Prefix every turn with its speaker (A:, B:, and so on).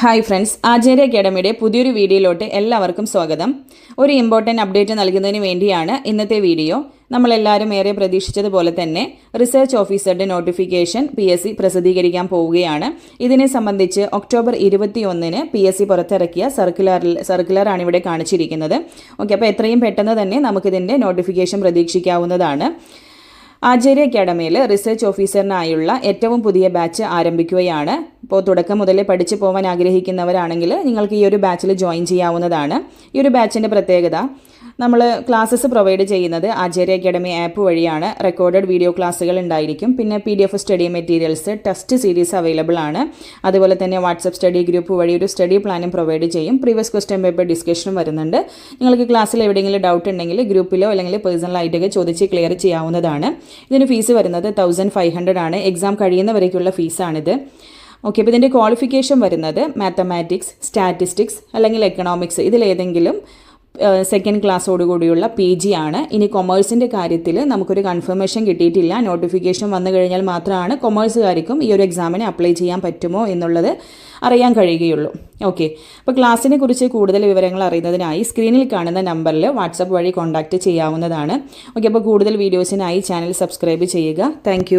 A: Hi friends ആചാര്യ അക്കാഡമിയുടെ പുതിയൊരു വീഡിയോയിലോട്ട് എല്ലാവർക്കും സ്വാഗതം. ഒരു ഇമ്പോർട്ടന്റ് അപ്ഡേറ്റ് നൽകുന്നതിന് വേണ്ടിയാണ് ഇന്നത്തെ വീഡിയോ. നമ്മളെല്ലാവരും ഏറെ പ്രതീക്ഷിച്ചതുപോലെ തന്നെ റിസർച്ച് ഓഫീസറുടെ നോട്ടിഫിക്കേഷൻ പി എസ് സി പ്രസിദ്ധീകരിക്കാൻ പോവുകയാണ്. ഇതിനെ സംബന്ധിച്ച് ഒക്ടോബർ ഇരുപത്തി ഒന്നിന് പി എസ് സി പുറത്തിറക്കിയ സർക്കുലറിൽ സർക്കുലറാണ് ഇവിടെ കാണിച്ചിരിക്കുന്നത്. ഓക്കെ അപ്പോൾ എത്രയും പെട്ടെന്ന് തന്നെ നമുക്കിതിന്റെ നോട്ടിഫിക്കേഷൻ പ്രതീക്ഷിക്കാവുന്നതാണ്. ആചാര്യ അക്കാഡമിയിൽ റിസർച്ച് ഓഫീസറിനായുള്ള ഏറ്റവും പുതിയ ബാച്ച് ആരംഭിക്കുകയാണ്. ഇപ്പോൾ തുടക്കം മുതലേ പഠിച്ചു പോകാൻ ആഗ്രഹിക്കുന്നവരാണെങ്കിൽ നിങ്ങൾക്ക് ഈ ഒരു ബാച്ചിൽ ജോയിൻ ചെയ്യാവുന്നതാണ്. ഈ ഒരു ബാച്ചിന്റെ പ്രത്യേകത നമ്മൾ ക്ലാസ്സസ് പ്രൊവൈഡ് ചെയ്യുന്നത് ആചാര്യ അക്കാഡമി ആപ്പ് വഴിയാണ്. റെക്കോർഡഡ് വീഡിയോ ക്ലാസ്സുകൾ ഉണ്ടായിരിക്കും. പിന്നെ P D F study materials test series available ആണ്. അതുപോലെ തന്നെ വാട്സപ്പ് സ്റ്റഡി ഗ്രൂപ്പ് വഴി ഒരു സ്റ്റഡി പ്ലാനും പ്രൊവൈഡ് ചെയ്യും. പ്രീവിയസ് ക്വസ്റ്റ്യൻ പേപ്പർ ഡിസ്കഷനും വരുന്നുണ്ട്. നിങ്ങൾക്ക് ക്ലാസ്സിൽ എവിടെയെങ്കിലും ഡൗട്ട് ഉണ്ടെങ്കിൽ ഗ്രൂപ്പിലോ അല്ലെങ്കിൽ പേഴ്സണലായിട്ടൊക്കെ ചോദിച്ച് ക്ലിയർ ചെയ്യാവുന്നതാണ്. ഇതിന് ഫീസ് വരുന്നത് തൗസൻഡ് ഫൈവ് ഹൺഡ്രഡ് ആണ്. എക്സാം കഴിയുന്നവരേക്കുള്ള ഫീസാണിത് ഓക്കെ അപ്പോൾ ഇതിന്റെ ക്വാളിഫിക്കേഷൻ വരുന്നത് മാത്തമാറ്റിക്സ് സ്റ്റാറ്റിസ്റ്റിക്സ് അല്ലെങ്കിൽ എക്കണോമിക്സ് ഇതിലേതെങ്കിലും സെക്കൻഡ് ക്ലാസ്സോടുകൂടിയുള്ള പി ജി ആണ്. ഇനി കൊമേഴ്സിന്റെ കാര്യത്തിൽ നമുക്കൊരു കൺഫർമേഷൻ കിട്ടിയിട്ടില്ല. നോട്ടിഫിക്കേഷൻ വന്നു കഴിഞ്ഞാൽ മാത്രമാണ് കൊമേഴ്സുകാർക്കും ഈ ഒരു എക്സാമിന് അപ്ലൈ ചെയ്യാൻ പറ്റുമോ എന്നുള്ളത് അറിയാൻ കഴിയുകയുള്ളൂ. ഓക്കെ അപ്പോൾ ക്ലാസ്സിനെ കുറിച്ച് കൂടുതൽ വിവരങ്ങൾ അറിയുന്നതിനായി സ്ക്രീനിൽ കാണുന്ന നമ്പറിൽ വാട്സപ്പ് വഴി കോൺടാക്റ്റ് ചെയ്യാവുന്നതാണ്. ഓക്കെ അപ്പോൾ കൂടുതൽ വീഡിയോസിനായി ചാനൽ സബ്സ്ക്രൈബ് ചെയ്യുക. താങ്ക്